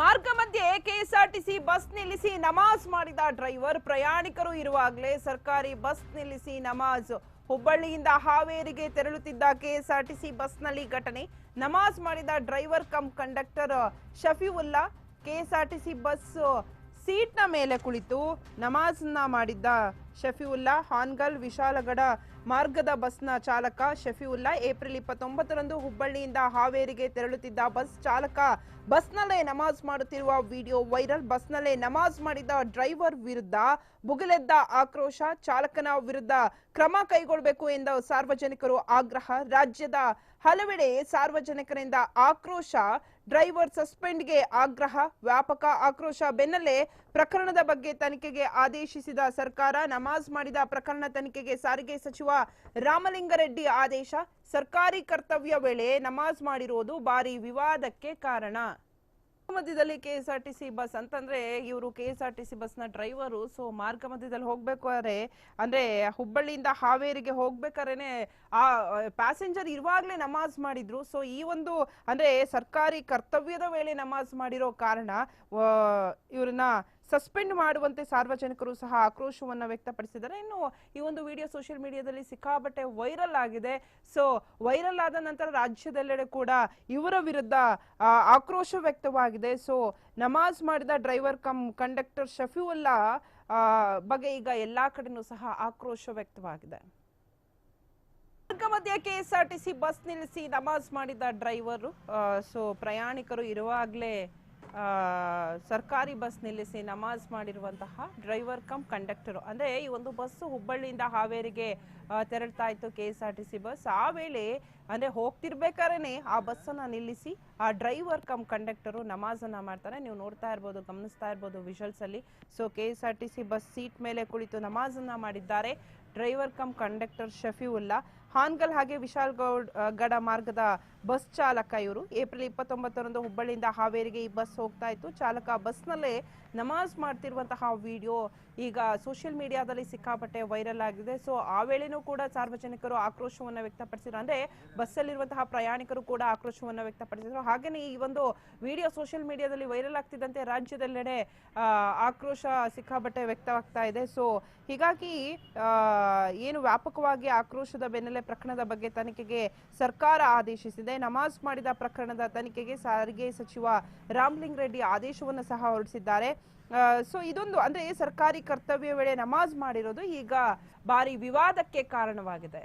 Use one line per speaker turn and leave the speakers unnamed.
ಮಾರ್ಗ ಮಧ್ಯೆ KSRTC bus ನಿಲ್ಲಿಸಿ ನಮಾಜ್ ಮಾಡಿದ ಡ್ರೈವರ್. ಪ್ರಯಾಣಿಕರು ಇರುವಾಗಲೇ ಸರ್ಕಾರಿ ಬಸ್ ನಿಲ್ಲಿಸಿ ನಮಾಜ್. ಹುಬ್ಬಳ್ಳಿಯಿಂದ ಹಾವೇರಿಗೆ ತೆರಳುತ್ತಿದ್ದ ಕೆಎಸ್ಆರ್ಟಿಸಿ ಬಸ್ನಲ್ಲಿ ಘಟನೆ. ನಮಾಜ್ ಮಾಡಿದ driver cum conductor Shafiulla. KSRTC bus ಸೀಟ್ನ ಮೇಲೆ ಕುಳಿತು ನಮಾಜ್ನ ಮಾಡಿದ್ದ ಶಫಿವುಲ್ಲಾ ಹಾನ್ಗಲ್ ವಿಶಾಲಗಡ ಮಾರ್ಗದ ಬಸ್ನ ಚಾಲಕ ಶಫಿವುಲ್ಲಾ ಏಪ್ರಿಲ್ ಇಪ್ಪತ್ತೊಂಬತ್ತರಂದು ಹುಬ್ಬಳ್ಳಿಯಿಂದ ಹಾವೇರಿಗೆ ತೆರಳುತ್ತಿದ್ದ ಬಸ್ ಚಾಲಕ ಬಸ್ನಲ್ಲೇ ನಮಾಜ್ ಮಾಡುತ್ತಿರುವ ವಿಡಿಯೋ ವೈರಲ್. ಬಸ್ನಲ್ಲೇ ನಮಾಜ್ ಮಾಡಿದ ಡ್ರೈವರ್ ವಿರುದ್ಧ ಬುಗಿಲೆದ್ದ ಆಕ್ರೋಶ. ಚಾಲಕನ ವಿರುದ್ಧ ಕ್ರಮ ಕೈಗೊಳ್ಳಬೇಕು ಎಂದು ಸಾರ್ವಜನಿಕರು ಆಗ್ರಹ. ರಾಜ್ಯದ ಹಲವೆಡೆ ಸಾರ್ವಜನಿಕರಿಂದ ಆಕ್ರೋಶ. ಡ್ರೈವರ್ ಸಸ್ಪೆಂಡ್ಗೆ ಆಗ್ರಹ. ವ್ಯಾಪಕ ಆಕ್ರೋಶ. ಬೆನ್ನಲ್ಲೇ ಪ್ರಕರಣದ ಬಗ್ಗೆ ತನಿಖೆಗೆ ಆದೇಶಿಸಿದ ಸರ್ಕಾರ ನಮಾಜ್ ಮಾಡಿದ ಪ್ರಕರಣ ತನಿಖೆಗೆ ಸಾರಿಗೆ ಸಚಿವ ರಾಮಲಿಂಗರೆಡ್ಡಿ ಆದೇಶ. ಸರ್ಕಾರಿ ಕರ್ತವ್ಯ ವೇಳೆ ನಮಾಜ್ ಮಾಡಿರುವುದು ಭಾರಿ ವಿವಾದಕ್ಕೆ ಕಾರಣ. ಮಧ್ಯದಲ್ಲಿ ಕೆಎಸ್ಆರ್ಟಿಸಿ ಬಸ್ ಅಂತಂದ್ರೆ ಇವರು ಕೆಎಸ್ಆರ್ಟಿಸಿ ಬಸ್ನ ಡ್ರೈವರು, ಸೊ ಮಾರ್ಗ ಮಧ್ಯದಲ್ಲಿ ಹೋಗ್ಬೇಕಾದ್ರೆ ಅಂದ್ರೆ ಹುಬ್ಬಳ್ಳಿಯಿಂದ ಹಾವೇರಿಗೆ ಹೋಗ್ಬೇಕಾದ್ರೆ ಆ, ಪ್ಯಾಸೆಂಜರ್ ಇರುವಾಗಲೇ ನಮಾಜ್ ಮಾಡಿದ್ರು. ಸೊ ಈ ಒಂದು ಅಂದ್ರೆ ಸರ್ಕಾರಿ ಕರ್ತವ್ಯದ ವೇಳೆ ನಮಾಜ್ ಮಾಡಿರೋ ಕಾರಣ ಇವ್ರನ್ನ ಸಸ್ಪೆಂಡ್ ಮಾಡುವಂತೆ ಸಾರ್ವಜನಿಕರು ಸಹ ಆಕ್ರೋಶವನ್ನು ವ್ಯಕ್ತಪಡಿಸಿದ್ದಾರೆ. ಇನ್ನು ಈ ಒಂದು ವಿಡಿಯೋ ಸೋಷಿಯಲ್ ಮೀಡಿಯಾದಲ್ಲಿ ಸಿಕ್ಕಾಬಟ್ಟೆ ವೈರಲ್ ಆಗಿದೆ. ಸೊ, ವೈರಲ್ ಆದ ನಂತರ ರಾಜ್ಯದೆಲ್ಲೆಡೆ ಕೂಡ ಇವರ ವಿರುದ್ಧ ಆಕ್ರೋಶ ವ್ಯಕ್ತವಾಗಿದೆ. ಸೊ, ನಮಾಜ್ ಮಾಡಿದ ಡ್ರೈವರ್ ಕಮ್, ಕಂಡಕ್ಟರ್ ಶಫಿವುಲ್ಲಾ ಬಗ್ಗೆ ಈಗ ಎಲ್ಲಾ ಕಡೆನೂ ಸಹ ಆಕ್ರೋಶ ವ್ಯಕ್ತವಾಗಿದೆ. ಮಧ್ಯೆ ಕೆಎಸ್ಆರ್ಟಿಸಿ ಬಸ್ ನಿಲ್ಲಿಸಿ ನಮಾಜ್ ಮಾಡಿದ ಡ್ರೈವರು ಸೊ ಪ್ರಯಾಣಿಕರು ಇರುವಾಗಲೇ ಸರ್ಕಾರಿ ಬಸ್ ನಿಲ್ಲಿಸಿ ನಮಾಜ್ ಮಾಡಿರುವಂತಹ ಡ್ರೈವರ್ ಕಮ್ ಕಂಡಕ್ಟರು ಅಂದ್ರೆ ಈ ಒಂದು ಬಸ್ ಹುಬ್ಬಳ್ಳಿಯಿಂದ ಹಾವೇರಿಗೆ ತೆರಳ್ತಾ ಇತ್ತು K S R T C bus ಆ ವೇಳೆ ಅಂದ್ರೆ ಹೋಗ್ತಿರ್ಬೇಕಾದ್ರೆ ಆ ಬಸ್ಸನ್ನು ನಿಲ್ಲಿಸಿ ಆ ಡ್ರೈವರ್ ಕಮ್ ಕಂಡಕ್ಟರು ನಮಾಜನ್ನು ಮಾಡ್ತಾರೆ. ನೀವು ನೋಡ್ತಾ ಇರ್ಬೋದು, ಗಮನಿಸ್ತಾ ಇರ್ಬೋದು ವಿಷಲ್ಸಲ್ಲಿ so K S R T C bus seat ಮೇಲೆ ಕುಳಿತು ನಮಾಜನ್ನು ಮಾಡಿದ್ದಾರೆ. Driver cum conductor Shafiulla. Hangal ಹಾಗೆ ವಿಶಾಲ್ ಗೌಡ್ ಗಡ ಮಾರ್ಗದ ಬಸ್ ಚಾಲಕ ಇವರು. ಏಪ್ರಿಲ್ ಇಪ್ಪತ್ತೊಂಬತ್ತರಂದು ಹುಬ್ಬಳ್ಳಿಯಿಂದ ಹಾವೇರಿಗೆ ಈ ಬಸ್ ಹೋಗ್ತಾ ಇತ್ತು. ಚಾಲಕ ಬಸ್ನಲ್ಲೇ ನಮಾಜ್ ಮಾಡ್ತಿರುವಂತಹ ವಿಡಿಯೋ ಈಗ ಸೋಷಿಯಲ್ ಮೀಡಿಯಾದಲ್ಲಿ ಸಿಕ್ಕಾಪಟ್ಟೆ ವೈರಲ್ ಆಗಿದೆ. ಸೊ, ಆ ವೇಳೆನೂ ಕೂಡ ಸಾರ್ವಜನಿಕರು ಆಕ್ರೋಶವನ್ನು ವ್ಯಕ್ತಪಡಿಸಿದ್ರು. ಅಂದ್ರೆ ಬಸ್ಸಲ್ಲಿರುವಂತಹ ಪ್ರಯಾಣಿಕರು ಕೂಡ ಆಕ್ರೋಶವನ್ನು ವ್ಯಕ್ತಪಡಿಸಿದ್ರು. ಹಾಗೆಯೇ ಈ ಒಂದು ವಿಡಿಯೋ ಸೋಷಿಯಲ್ ಮೀಡಿಯಾದಲ್ಲಿ ವೈರಲ್ ಆಗ್ತಿದ್ದಂತೆ ರಾಜ್ಯದೆಲ್ಲೆಡೆ ಆಕ್ರೋಶ ಸಿಕ್ಕಾಪಟ್ಟೆ ವ್ಯಕ್ತವಾಗ್ತಾ ಇದೆ. ಸೊ, ಹೀಗಾಗಿ ಏನು ವ್ಯಾಪಕವಾಗಿ ಆಕ್ರೋಶದ ಬೆನ್ನಲ್ಲೇ ಪ್ರಕರಣದ ಬಗ್ಗೆ ತನಿಖೆಗೆ ಸರ್ಕಾರ ಆದೇಶಿಸಿದೆ. ನಮಾಜ್ ಮಾಡಿದ ಪ್ರಕರಣದ ತನಿಖೆಗೆ ಸಾರಿಗೆ ಸಚಿವ ರಾಮ್ಲಿಂಗ್ ರೆಡ್ಡಿ ಆದೇಶವನ್ನು ಸಹ ಹೊರಡಿಸಿದ್ದಾರೆ. ಸೊ ಇದೊಂದು ಅಂದ್ರೆ ಸರ್ಕಾರಿ ಕರ್ತವ್ಯ ವೇಳೆ ನಮಾಜ್ ಮಾಡಿರೋದು ಈಗ ಭಾರಿ ವಿವಾದಕ್ಕೆ ಕಾರಣವಾಗಿದೆ.